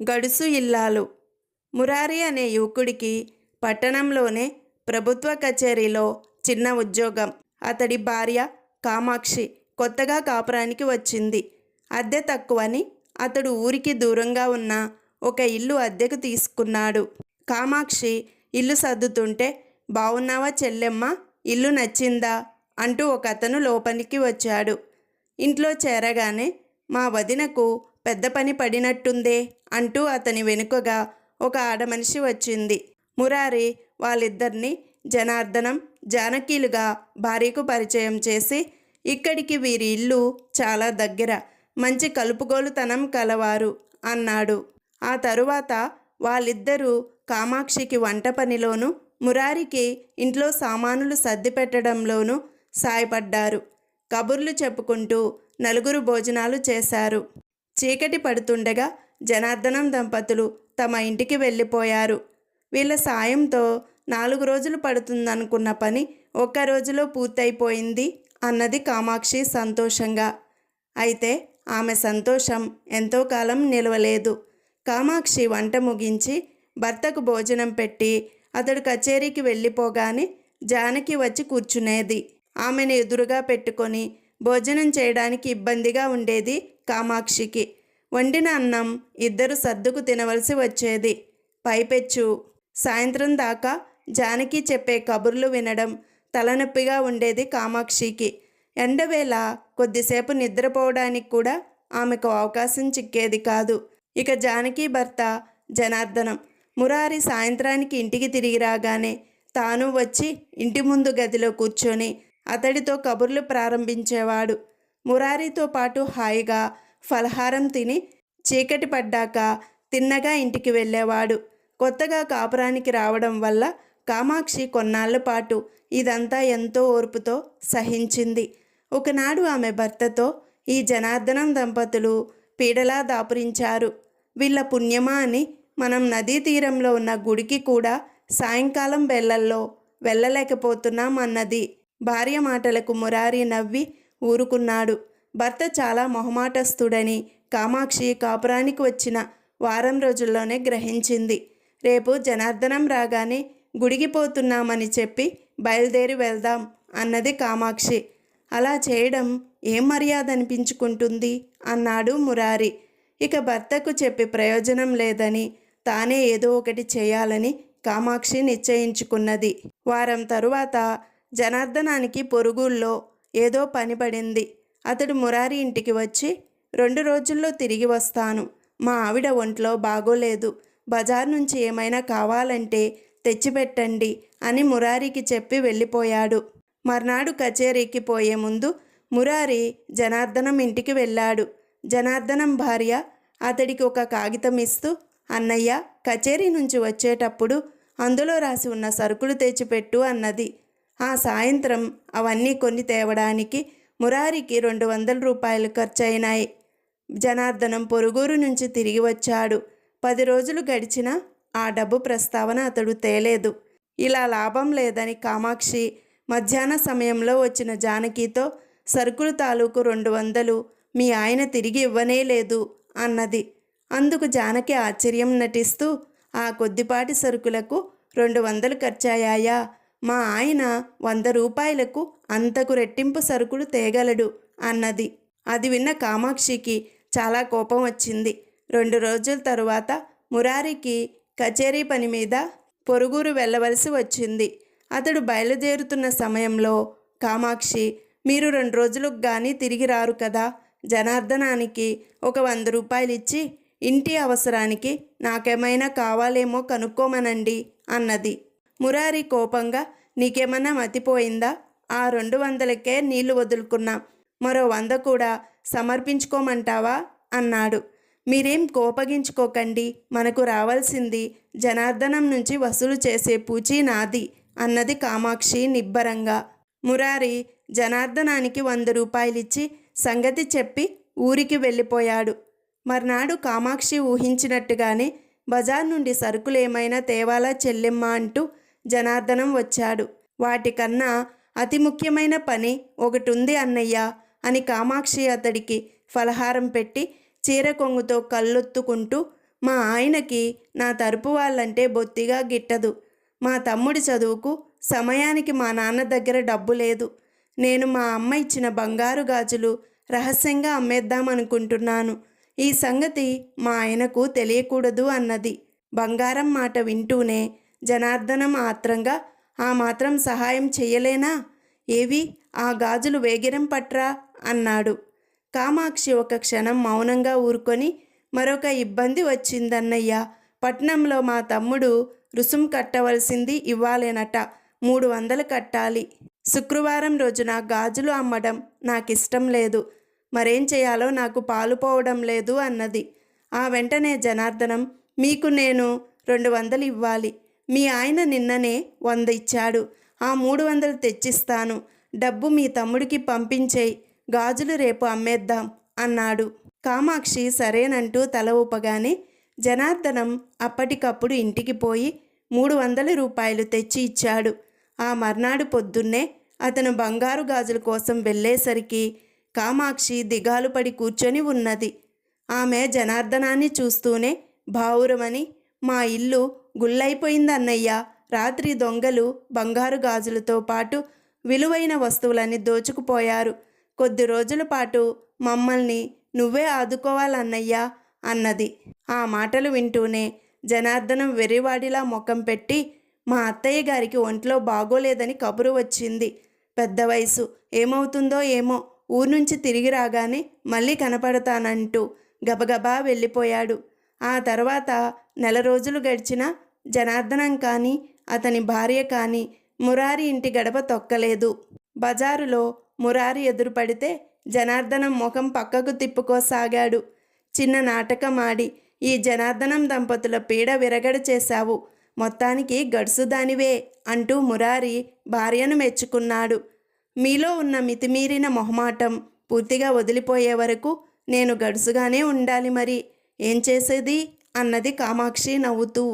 గడుసు ఇల్లాలు. మురారి అనే యువకుడికి పట్టణంలోనే ప్రభుత్వ కచేరీలో చిన్న ఉద్యోగం. అతడి భార్య కామాక్షి కొత్తగా కాపురానికి వచ్చింది. అద్దె తక్కువని అతడు ఊరికి దూరంగా ఉన్న ఒక ఇల్లు అద్దెకు తీసుకున్నాడు. కామాక్షి ఇల్లు సర్దుతుంటే బాగున్నావా చెల్లెమ్మ ఇల్లు నచ్చిందా? అంటూ ఒక అతను లోపలికి వచ్చాడు. ఇంట్లో చేరగానే మా వదినకు పెద్ద పని పడినట్టుందే అంటూ అతని వెనుకగా ఒక ఆడమనిషి వచ్చింది. మురారి వాళ్ళిద్దరిని జనార్దనం జానకీలుగా భార్యకు పరిచయం చేసి ఇక్కడికి వీరి ఇల్లు చాలా దగ్గర. మంచి కలుపుగోలుతనం కలవారు అన్నాడు. ఆ తరువాత వాళ్ళిద్దరూ కామాక్షికి వంట పనిలోనూ మురారికి ఇంట్లో సామానులు సర్ది పెట్టడంలోనూ సాయపడ్డారు. కబుర్లు చెప్పుకుంటూ నలుగురు భోజనాలు చేశారు. చీకటి పడుతుండగా జనార్దనం దంపతులు తమ ఇంటికి వెళ్ళిపోయారు. వీళ్ళ సాయంతో నాలుగు రోజులు పడుతుందనుకున్న పని ఒక్క రోజులో పూర్తయిపోయింది అన్నది కామాక్షి సంతోషంగా. అయితే ఆమె సంతోషం ఎంతో కాలం నిలవలేదు. కామాక్షి వంట ముగించి భర్తకు భోజనం పెట్టి అతడు కచేరీకి వెళ్ళిపోగానే జానకి వచ్చి కూర్చునేది. ఆమెను ఎదురుగా పెట్టుకొని భోజనం చేయడానికి ఇబ్బందిగా ఉండేది కామాక్షికి. వండిన అన్నం ఇద్దరు సర్దుకు తినవలసి వచ్చేది. పైపెచ్చు. సాయంత్రం దాకా జానకి చెప్పే కబుర్లు వినడం తలనొప్పిగా ఉండేది కామాక్షికి. ఎండవేళ కొద్దిసేపు నిద్రపోవడానికి కూడా ఆమెకు అవకాశం చిక్కేది కాదు. ఇక జానకి భర్త జనార్దనం మురారి సాయంత్రానికి ఇంటికి తిరిగి రాగానే తాను వచ్చి ఇంటి ముందు గదిలో కూర్చొని అతడితో కబుర్లు ప్రారంభించేవాడు. మురారితో పాటు హాయిగా ఫలహారం తిని చీకటి పడ్డాక తిన్నగా ఇంటికి వెళ్ళేవాడు. కొత్తగా కాపురానికి రావడం వల్ల కామాక్షి కొన్నాళ్ళ పాటు ఇదంతా ఎంతో ఓర్పుతో సహించింది. ఒకనాడు ఆమె భర్తతో ఈ జనార్దనం దంపతులు పీడలా దాపురించారు. వీళ్ళ పుణ్యమా అని మనం నదీ తీరంలో ఉన్న గుడికి కూడా సాయంకాలం వెళ్ళల్లో వెళ్ళలేకపోతున్నాం అన్నది. భార్య మాటలకు మురారి నవ్వి ఊరుకున్నాడు. భర్త చాలా మొహమాటస్తుడని కామాక్షి కాపురానికి వచ్చిన వారం రోజుల్లోనే గ్రహించింది. రేపు జనార్దనం రాగానే గుడికి పోతున్నామని చెప్పి బయలుదేరి వెళ్దాం అన్నది కామాక్షి. అలా చేయడం ఏం మర్యాద అనిపించుకుంటుంది అన్నాడు మురారి. ఇక భర్తకు చెప్పి ప్రయోజనం లేదని తానే ఏదో ఒకటి చేయాలని కామాక్షి నిశ్చయించుకున్నది. వారం తరువాత జనార్దనానికి పొరుగుల్లో ఏదో పని పడింది. అతడు మురారి ఇంటికి వచ్చి రెండు రోజుల్లో తిరిగి వస్తాను. మా ఆవిడ ఒంట్లో బాగోలేదు. బజార్ నుంచి ఏమైనా కావాలంటే తెచ్చిపెట్టండి అని మురారికి చెప్పి వెళ్ళిపోయాడు. మర్నాడు కచేరీకి పోయే ముందు మురారి జనార్దనం ఇంటికి వెళ్ళాడు. జనార్దనం భార్య అతడికి ఒక కాగితం ఇస్తూ అన్నయ్య కచేరీ నుంచి వచ్చేటప్పుడు అందులో రాసి ఉన్న సరుకులు తెచ్చిపెట్టు అన్నది. ఆ సాయంత్రం అవన్నీ కొని తేవడానికి మురారికి రెండు వందల రూపాయలు ఖర్చయినాయి. జనార్దనం పొరుగురు నుంచి తిరిగి వచ్చాడు. పది రోజులు గడిచినా ఆ డబ్బు ప్రస్తావన అతడు తేలేదు. ఇలా లాభం లేదని కామాక్షి మధ్యాహ్న సమయంలో వచ్చిన జానకితో సరుకులు తాలూకు రెండు వందలు మీ ఆయన తిరిగి ఇవ్వనే లేదు అన్నది. అందుకు జానకి ఆశ్చర్యం నటిస్తూ ఆ కొద్దిపాటి సరుకులకు రెండు వందలు ఖర్చయ్యాయా? మా ఆయన వంద రూపాయలకు అంతకు రెట్టింపు సరుకులు తేగలడు అన్నది. అది విన్న కామాక్షికి చాలా కోపం వచ్చింది. రెండు రోజుల తరువాత మురారికి కచేరీ పని మీద పొరుగురు వెళ్ళవలసి వచ్చింది. అతడు బయలుదేరుతున్న సమయంలో కామాక్షి మీరు రెండు రోజులకు కానీ తిరిగి రారు కదా. జనార్దనానికి ఒక వంద రూపాయలు ఇచ్చి ఇంటి అవసరానికి నాకేమైనా కావాలేమో కనుక్కోమనండి అన్నది. మురారి కోపంగా నీకేమన్నా మతిపోయిందా? ఆ రెండు వందలకే నీళ్ళు వదులుకున్నా. మరో వంద కూడా సమర్పించుకోమంటావా? అన్నాడు. మీరేం కోపగించుకోకండి. మనకు రావాల్సింది జనార్దనం నుంచి వసూలు చేసే పూచి నాది అన్నది కామాక్షి నిబ్బరంగా. మురారి జనార్దనానికి వంద రూపాయలిచ్చి సంగతి చెప్పి ఊరికి వెళ్ళిపోయాడు. మర్నాడు కామాక్షి ఊహించినట్టుగానే బజార్ నుండి సరుకులు ఏమైనా తేవాలా చెల్లెమ్మ అంటూ జనార్దనం వచ్చాడు. వాటికన్నా అతి ముఖ్యమైన పని ఒకటి ఉంది అన్నయ్య అని కామాక్షి అతడికి ఫలహారం పెట్టి చీర కొంగుతో కళ్ళొత్తుకుంటూ మా ఆయనకి నా తరపు వాళ్ళంటే బొత్తిగా గిట్టదు. మా తమ్ముడి చదువుకు సమయానికి మా నాన్న దగ్గర డబ్బు లేదు. నేను మా అమ్మ ఇచ్చిన బంగారు గాజులు రహస్యంగా అమ్మేద్దామనుకుంటున్నాను. ఈ సంగతి మా ఆయనకు తెలియకూడదు అన్నది. బంగారం మాట వింటూనే జనార్దనం ఆత్రంగా ఆ మాత్రం సహాయం చెయ్యలేనా? ఏవి? ఆ గాజులు వేగిరం పట్రా అన్నాడు. కామాక్షి ఒక క్షణం మౌనంగా ఊరుకొని మరొక ఇబ్బంది వచ్చిందన్నయ్య. పట్నంలో మా తమ్ముడు రుసుం కట్టవలసింది ఇవ్వాలేనట. మూడు వందలు కట్టాలి. శుక్రవారం రోజున గాజులు అమ్మడం నాకిష్టం లేదు. మరేం చేయాలో నాకు పాలుపోవడం లేదు అన్నది. ఆ వెంటనే జనార్దనం మీకు నేను రెండు వందలు ఇవ్వాలి. మీ ఆయన నిన్ననే వంద ఇచ్చాడు. ఆ మూడు వందలు తెచ్చిస్తాను. డబ్బు మీ తమ్ముడికి పంపించేయి. గాజులు రేపు అమ్మేద్దాం అన్నాడు. కామాక్షి సరేనంటూ తల ఊపగానే జనార్దనం అప్పటికప్పుడు ఇంటికి పోయి మూడు వందల రూపాయలు తెచ్చి ఇచ్చాడు. ఆ మర్నాడు పొద్దున్నే అతను బంగారు గాజుల కోసం వెళ్ళేసరికి కామాక్షి దిగాలు పడి కూర్చొని ఉన్నది. ఆమె జనార్దనాన్ని చూస్తూనే భావురమని మా ఇల్లు గుల్లైపోయిందన్నయ్య. రాత్రి దొంగలు బంగారు గాజులతో పాటు విలువైన వస్తువులని దోచుకుపోయారు. కొద్ది రోజుల పాటు మమ్మల్ని నువ్వే ఆదుకోవాలన్నయ్యా అన్నది. ఆ మాటలు వింటూనే జనార్దనం వెర్రివాడిలా ముఖం పెట్టి మా అత్తయ్య గారికి ఒంట్లో బాగోలేదని కబురు వచ్చింది. పెద్ద వయసు ఏమవుతుందో ఏమో ఊరు నుంచి తిరిగి రాగానే మళ్ళీ కనపడతానంటూ గబగబా వెళ్ళిపోయాడు. ఆ తర్వాత నెల రోజులు గడిచిన జనార్దనం కానీ అతని భార్య కానీ మురారి ఇంటి గడప తొక్కలేదు. బజారులో మురారి ఎదురుపడితే జనార్దనం ముఖం పక్కకు తిప్పుకోసాగాడు. చిన్న నాటకం ఆడి ఈ జనార్దనం దంపతుల పీడ విరగడ చేశావు. మొత్తానికి గడుసుదానివే అంటూ మురారి భార్యను మెచ్చుకున్నాడు. మీలో ఉన్న మితిమీరిన మొహమాటం పూర్తిగా వదిలిపోయే వరకు నేను గడుసుగానే ఉండాలి మరి. ఏం చేసేది? అన్నది కామాక్షి నవ్వుతూ